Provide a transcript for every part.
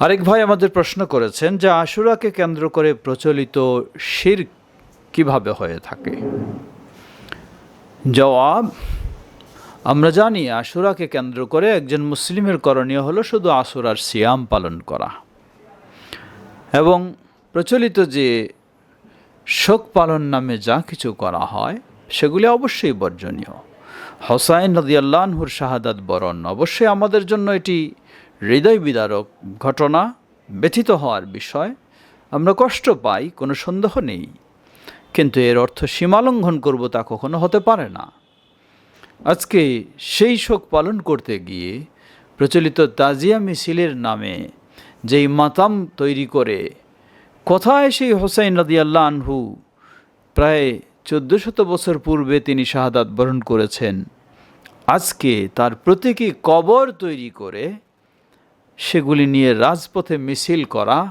আরেক ভাই আমাদের প্রশ্ন করেছেন যে আশুরাকে কেন্দ্র করে প্রচলিত শির কীভাবে হয়ে থাকে? জবাব, আমরা জানি আশুরাকে কেন্দ্র করে একজন মুসলিমের করণীয় হলো শুধু আশুরার সিয়াম পালন করা। এবং প্রচলিত যে শোক পালন নামে যা কিছু করা হয়, সেগুলি অবশ্যই বর্জনীয়। হোসাইন নদিয়াল্লানহুর শাহাদাত বরণ, অবশ্যই আমাদের জন্য এটি হৃদয় বিদারক ঘটনা ব্যথিত হওয়ার বিষয়, আমরা কষ্ট পাই, কোনো সন্দেহ নেই। কিন্তু এর অর্থ সীমালঙ্ঘন করব তা কখনো হতে পারে না। আজকে সেই শোক পালন করতে গিয়ে প্রচলিত তাজিয়া মিছিলের নামে যেই মাতাম তৈরি করে, কোথায় সেই হোসাইন রাদিয়াল্লাহ আনহু প্রায় চোদ্দ শত বছর পূর্বে তিনি শাহাদাত বরণ করেছেন, আজকে তার প্রতীকী কবর তৈরি করে সেগুলি নিয়ে রাজপথে মিছিল করা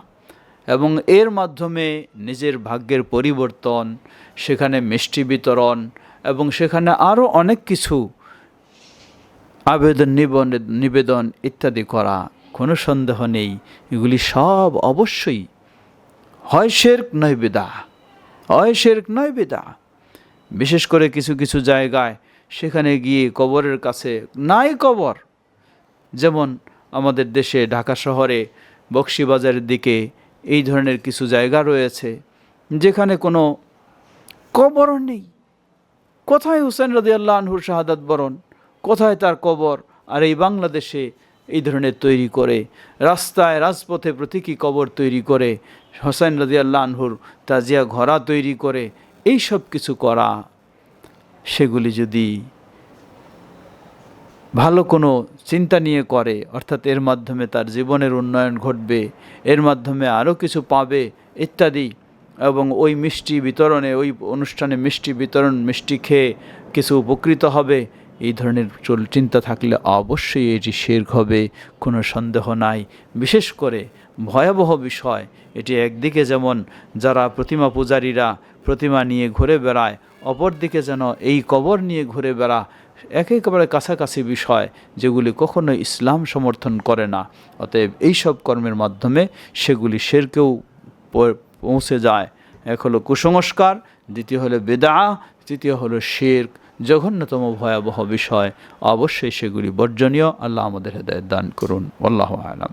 এবং এর মাধ্যমে নিজের ভাগ্যের পরিবর্তন, সেখানে মিষ্টি বিতরণ এবং সেখানে আরও অনেক কিছু আবেদন, নিবন- নিবেদন ইত্যাদি করা। কোনো সন্দেহ নেই, এগুলি সব অবশ্যই। হয় শেরক নয় বেদা, হয় শেরক নয় বেদা। বিশেষ করে কিছু কিছু জায়গায় সেখানে গিয়ে কবরের কাছে নাই কবর, যেমন আমাদের দেশে ঢাকা শহরে বক্সিবাজারের দিকে এই ধরনের কিছু জায়গা রয়েছে, যেখানে কোনো কবর নেই। কোথায় হুসেন রদি আল্লাহ আনহুর শাহাদাত বরণ? কোথায় তার কবর? আর এই বাংলাদেশে এই ধরনের তৈরি করে, রাস্তায়, রাজপথে প্রতীকী কবর তৈরি করে, হোসেন রদি আল্লাহ আনহুর তাজিয়া ঘোড়া তৈরি করে এই সব কিছু করা, সেগুলি যদি ভালো কোনো চিন্তা নিয়ে করে, অর্থাৎ এর মাধ্যমে তার জীবনের উন্নয়ন ঘটবে, এর মাধ্যমে আরও কিছু পাবে, ইত্যাদি। এবং ওই মিষ্টি বিতরণে, ওই অনুষ্ঠানে মিষ্টি বিতরণ, মিষ্টি খেয়ে কিছু উপকৃত হবে, এই ধরনের চিন্তা থাকলে অবশ্যই এটি শেরক হবে, কোনো সন্দেহ নাই। বিশেষ করে ভয়াবহ বিষয়, এটি একদিকে যেমন যারা প্রতিমা পূজারীরা প্রতিমা নিয়ে ঘুরে বেড়ায়, অপরদিকে যেন এই কবর নিয়ে ঘুরে বেড়া একেবারে কাছাকাছি বিষয় যেগুলি কখনো ইসলাম সমর্থন করে না। অতএব এইসব কর্মের মাধ্যমে সেগুলি শেরকেও পৌঁছে যায়। এক হলো কুসংস্কার, দ্বিতীয় হলো বেদা তৃতীয় হলো শের জঘন্যতম ভয়াবহ বিষয়। অবশ্যই সেগুলি বর্জনীয়। আল্লাহ আমাদের হেদায়ত দান করুন। আল্লাহ আলাম।